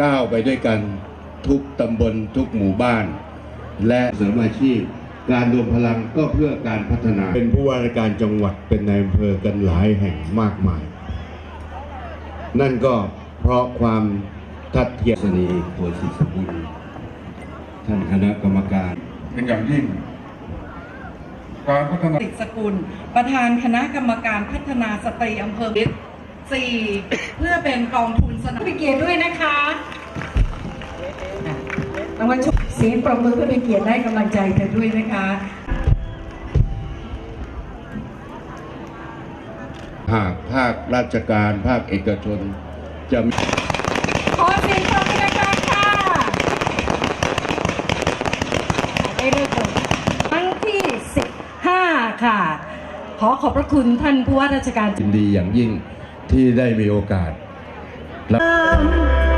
ก้าวไปด้วยกันทุกตำบลทุกหมู่บ้าน และเสริมอาชีพ การรวมพลังก็เพื่อการพัฒนา เป็นผู้ว่าราชการจังหวัดเป็นนายอำเภอกันหลายแห่งมากมาย นั่นก็เพราะความทัดเทียมสนีโพธิสกุลท่านคณะกรรมการเป็นอย่างยิ่งการพัฒนาติดสกุล ประธานคณะกรรมการพัฒนาสตรีอำเภอวิทย์สี่เพื่อเป็นกองทุนสนับเป็นเกียรติด้วยนะคะ รางวัลชมเสียงปรบมือเพื่อเป็นเกียรติได้กำลังใจเธอด้วยนะคะหากภาคราชการภาคเอกชนจะมีขอเสียงปรบมือดังๆค่ะได้เลิกลงครั้งที่ 15 ค่ะ ขอขอบพระคุณท่านผู้ว่าราชการยินดีอย่างยิ่งที่ได้มีโอกาส Hãy subscribe